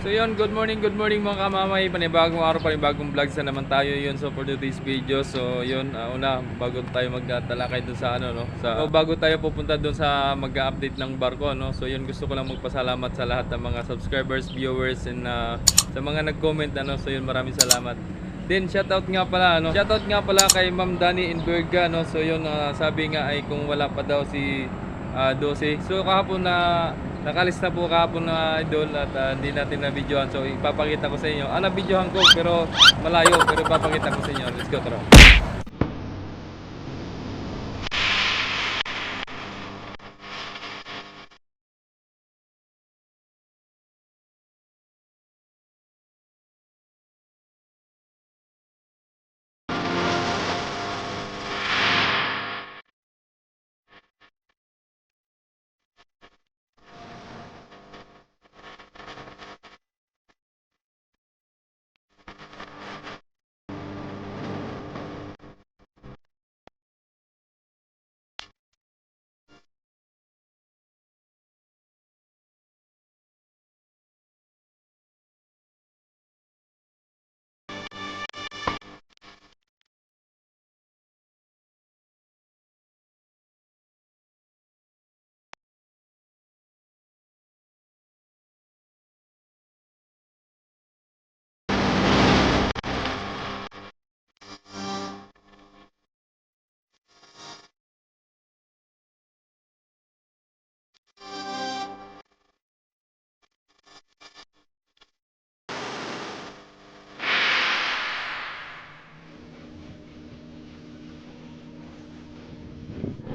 So yun, good morning, good morning mga kamamay. Panibagong araw, panibagong vlog sa naman tayo yun. So for today's video, so yun, uh, una, bago tayo magtalakay dun sa ano, no? Sa, so, bago tayo pupunta dun sa mag-update ng barko, no? So yun, gusto ko lang magpasalamat sa lahat ng mga subscribers, viewers, and uh, sa mga nag-comment, ano? So yun, maraming salamat. Then shoutout nga pala, ano? Shoutout nga pala kay Ma'am Dani Inberga, no? So yun, uh, sabi nga ay kung wala pa daw si ah 12. So kahapon na nakalista po kahapon na idol at ah, hindi natin na videohan. So ipapakita ko sa inyo. Ah, na-videohan ko pero malayo pero ipapakita ko sa inyo. Let's go, tara.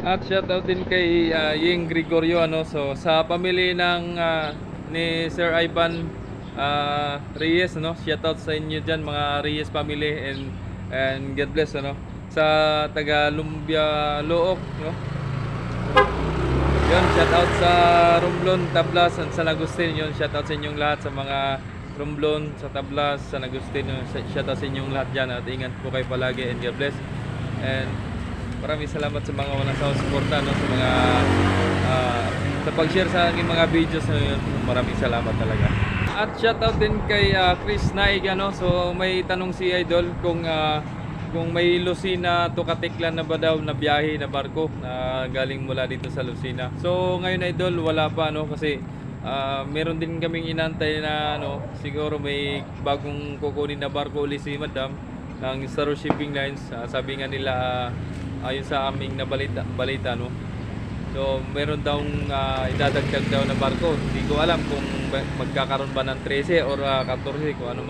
At shoutout din kay ah, Ying Gregorio ano so sa pamilya ng ah, ni Sir Ivan ah, Reyes no shoutout sa inyo diyan mga Reyes family and and God bless ano sa taga Lumbia Look no Yun, shoutout sa Romblon, Tablas, and San Agustin. Yun, shoutout sa inyong lahat sa mga Romblon, sa Tablas, San Agustin. Yun, shoutout sa inyong lahat dyan at ingat po kayo palagi and God bless. And maraming salamat sa mga walang sa suporta no, sa mga ah, sa pag-share sa aking mga videos no, yun, maraming salamat talaga. At shoutout din kay ah, Chris Naig ano, so may tanong si Idol kung ah, kung may Lucina to Katiklan na ba daw na biyahe na barko na galing mula dito sa Lucina. So ngayon Idol wala pa no kasi ah, meron din kaming inantay na ano siguro may bagong kukunin na barko uli si Madam ng Star Shipping Lines. Ah, sabi nga nila ah, ayon sa aming nabalita balita no. So meron daw idadagdag daw na barko. Hindi ko alam kung magkakaroon ba ng 13 or ah, 14 kung ano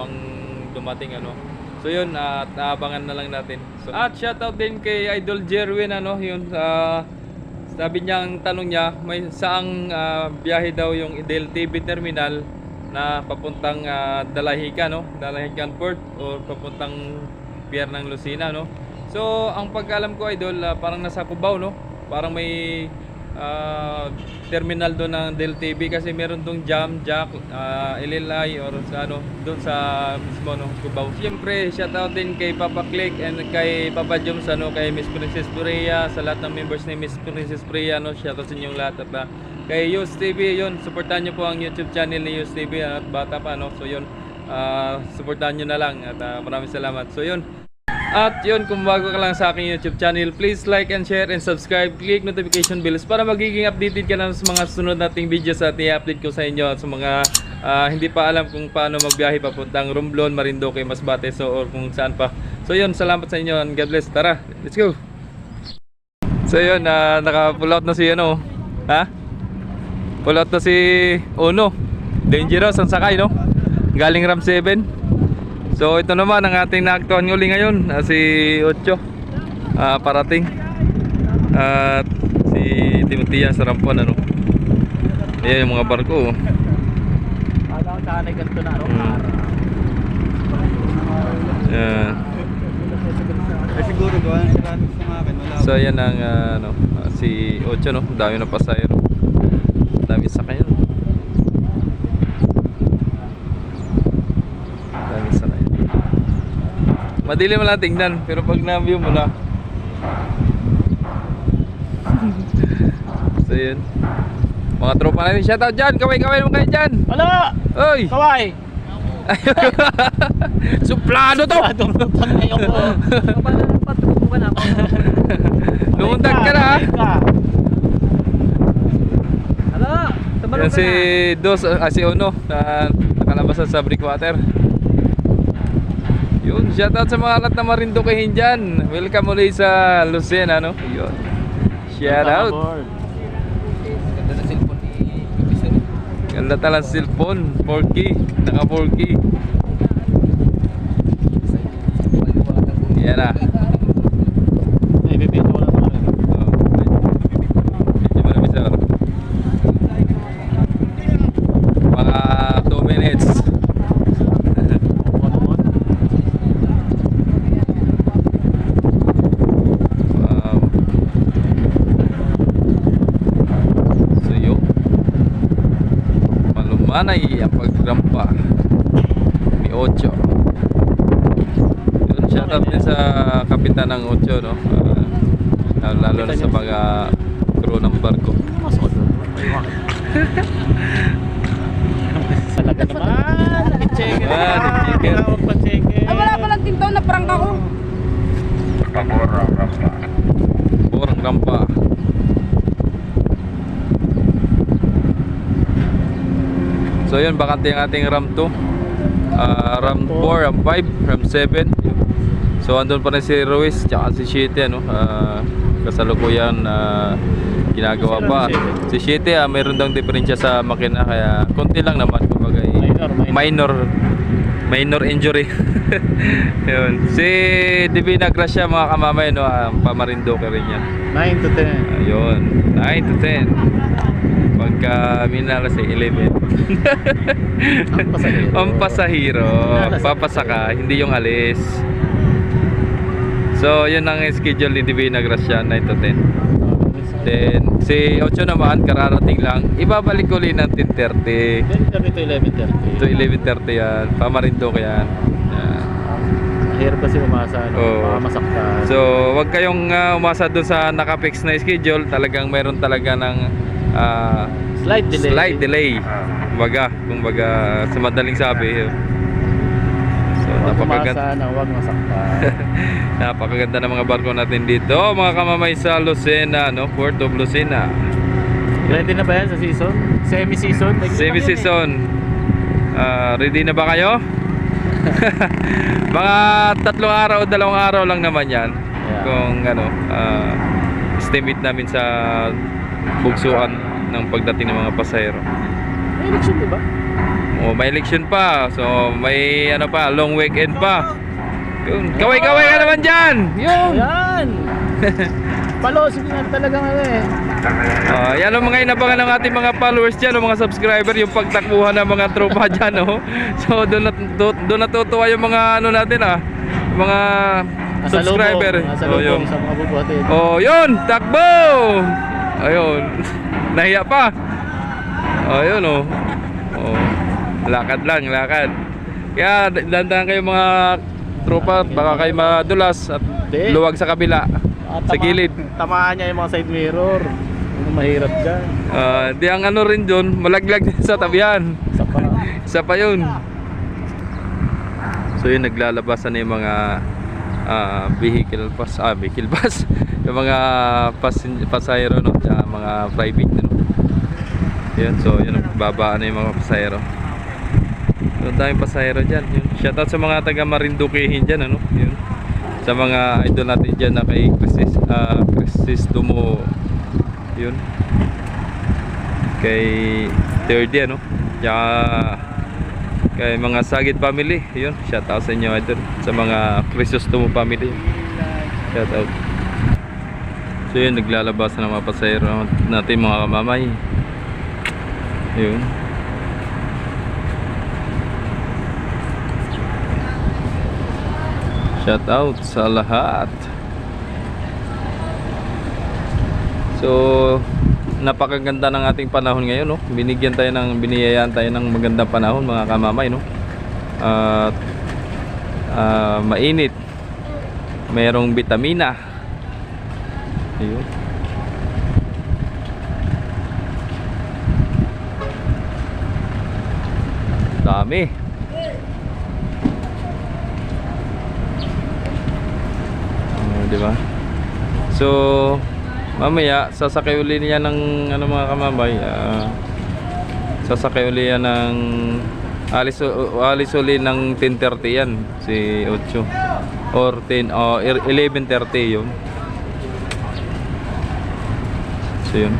dumating ano. So yun, at aabangan na lang natin. So, at shoutout din kay Idol Jerwin ano, yun ah, sabi niya ang tanong niya, may saang ah, biyahe daw yung Del TV terminal na papuntang ah, Dalahican no, Dalahican Port or papuntang Pier ng Lucena no. So, ang pagkalam ko idol, ah, parang nasa Cubao no. Parang may ah, terminal doon ng Del TV kasi meron dong jam, jack, ah, LLI or sa ano, doon sa mismo no, Cubao. Siyempre, shoutout din kay Papa Click and kay Papa Joms ano, kay Miss Princess Priya, sa lahat ng members ni Miss Princess Priya no, shoutout sa inyong lahat at ah, kay Yus TV, yun, supportahan niyo po ang YouTube channel ni Yus TV at bata pa no. So yun, ah, supportahan niyo na lang at ah, maraming salamat. So yun, at yun, kung bago ka lang sa aking YouTube channel, please like and share and subscribe. Click notification bells para magiging updated ka na sa mga sunod nating videos at i-update ko sa inyo at sa mga ah, hindi pa alam kung paano magbiyahe papuntang Romblon, Marinduque, Masbate, so or kung saan pa. So yun, salamat sa inyo and God bless. Tara, let's go! So yun, uh, naka-pull out na si ano, ha? Pull out na si Uno. Dangerous ang sakay, no? Galing Ram 7. So ito naman ang ating naaktuhan uli ngayon, ah, si Ocho. Ah, parating. At si Timotia sa Rampon ano. Ayan yung mga barko. oh. Ano ang tanay ganito na, no? Hmm. Ayan. Eh siguro na ng mga akin, wala. So ayan ang ah, ano, ah, si Ocho no, dami na pasayro. Dami sa kanya. Dami sa kanya. Madilim lang tingnan, pero pag na-view mo na. so yun. Mga tropa natin, shoutout dyan, kaway-kaway naman kayo dyan. Wala! Oy! Kaway! Suplado to! Adong putang ngayon ko. Paano ng patrupo ka na ako? Lumundag ka na ha! Tumalong Yan si. Dos, ah, si Uno na nakalabasan sa Breakwater. Yun, shoutout sa mga lahat na marindukihin dyan. Welcome ulit sa Lucena, no? Yun. Shoutout. Ganda na cellphone ni Officer. Ganda talang cellphone, 4K, naka 4K. Yan na. Ay, bibito ko lang ako. Oh, medyo marami sa Mga 2 minutes. Wow. So yun. Malumanay ang pagrampa ni Ocho. Yun, shoutout din sa kapitan ng Ocho, no? Ah, lalo na sa mga crew ng barko. Talaga naman. Checker. Ah, checker. Tawag pa checker. Ay, wala palang tintaw na prank ako. Borang rampa. So yun, bakante yung ating RAM 2. Ah, RAM 4, RAM 5, RAM 7. So andun pa rin si Ruiz, tsaka si Shitty, ano, ah, kasalukuyan na ginagawa pa. Si Shitty, ah, mayroon daw diferensya sa makina, kaya konti lang naman, kumbaga, Minor, minor. minor minor injury. yun. Si Divina Gracia mga kamamay no, ang pamarindoke rin yan. 9 to 10. Ayun, 9 to 10. Pagka minala sa 11. Ang pasahero. Ang pasahero. Papasa ka, hindi yung alis. So, yun ang schedule ni Divina Gracia, 9 to 10. Then, si Ocho naman, kararating lang. Ibabalik ulit ng 10.30 Then kami to 11.30. to 11.30 yan. Pamarindoke yan. Yan. Mahirap kasi umasa, no? Oo. Baka masaktan. So, wag kayong ah, umasa doon sa nakapix na schedule. Talagang meron talaga ng ah, slight delay. slight delay. Kumbaga, kumbaga sa madaling sabi. yun. So, Huwag napakaganda, na huwag masaktan. napakaganda ng mga barko natin dito. Mga kamamay sa Lucena, no? Port of Lucena. Ready na ba yan sa season? Semi-season? Semi-season. Ah, ready na ba kayo? mga tatlong araw o dalawang araw lang naman yan. Yeah. Kung ano, ah, estimate namin sa bugsuan ng pagdating ng mga pasahero. May election, di ba? O may election pa. So may ano pa, long weekend pa. Yun. Kaway-kaway ka naman dyan! Yun! Ayan! Palo, sige nga talagang ano eh. Ah, yan ang mga inabangan ng ating mga followers dyan, o mga subscriber, yung pagtakbuhan ng mga tropa dyan, oh. So, doon, nat do- doon natutuwa yung mga ano natin, ah. Mga Nasa subscriber. lubong, nasa Oh, lubong yun. sa mga bubuhatin. Oh, yun! Takbo! Ayun. Nahiya pa. Oh, yun, oh. Oh. Lakad lang, lakad. Kaya, dandahan kayo mga tropa, baka kayo madulas at luwag sa kabila. Ah, Sa tama- gilid. Tamaan niya yung mga side mirror. Yung mahirap dyan. Ah, di ang ano rin doon, malaglag sa tabihan. Sa pa. Isa pa yun. So yun, naglalabasan na yung mga ah, vehicle pass, ah, vehicle pass. yung mga pasin, pasahero, no? Tsaka mga private? Yun, so yun, babaan na yung mga pasahero. So, daming pasahero dyan. Yun. Shoutout sa mga taga Marinduquehin dyan, ano? Yun. Sa mga idol natin dyan na kay Christis, ah, Christis Dumo. Yun. Kay Thirdy, ano? Tsaka kay mga Sagid family. Yun, shoutout sa inyo idol. Sa mga Crisostomo family. Shoutout. So yun, naglalabas na mga pasahero natin mga kamamay. Yun. Shoutout sa lahat. So, napakaganda ng ating panahon ngayon, no? Binigyan tayo ng biniyayaan tayo ng magandang panahon, mga kamamay, no? At ah, mainit. Mayroong bitamina. Ayun. dami uh, ano, di ba? So mamaya sasakay uli niya ng ano mga kamabay uh, sasakay uli yan ng alis, alis uli ng 10.30 yan si 8 or 10 oh, er, 11.30 yun. So yun.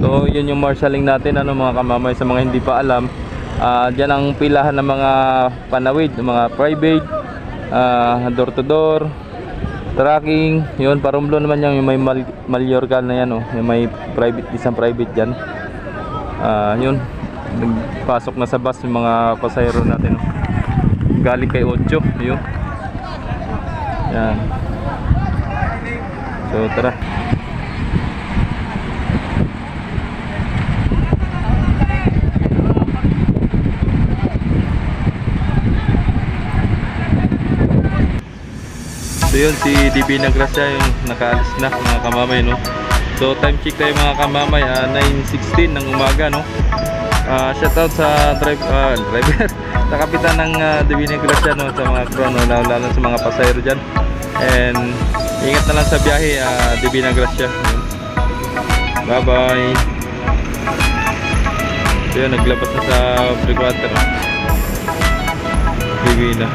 So yun yung marshalling natin ano mga kamamay sa mga hindi pa alam. Ah, diyan ang pilahan ng mga panawid, ng mga private, ah, door to door, tracking, yun, parumlo naman yan, yung may mal Mallorca na yan, oh, yung may private, isang private dyan. Ah, yun, nagpasok na sa bus yung mga pasahero natin, oh. Galing kay Ocho, yun. Yan. So, tara. Yun, si DB Nagrasya yung nakaalis na mga kamamay no. So time check tayo mga kamamay, ah, 9.16 ng umaga no. Ah, shoutout sa drive, ah, driver, sa kapitan ng uh, DB Nagrasya no, sa mga crew no, lalo, lalo sa mga pasahero dyan. And ingat na lang sa biyahe, ah, DB Nagrasya. Bye bye. So yun, naglabas na sa breakwater. Bigay na.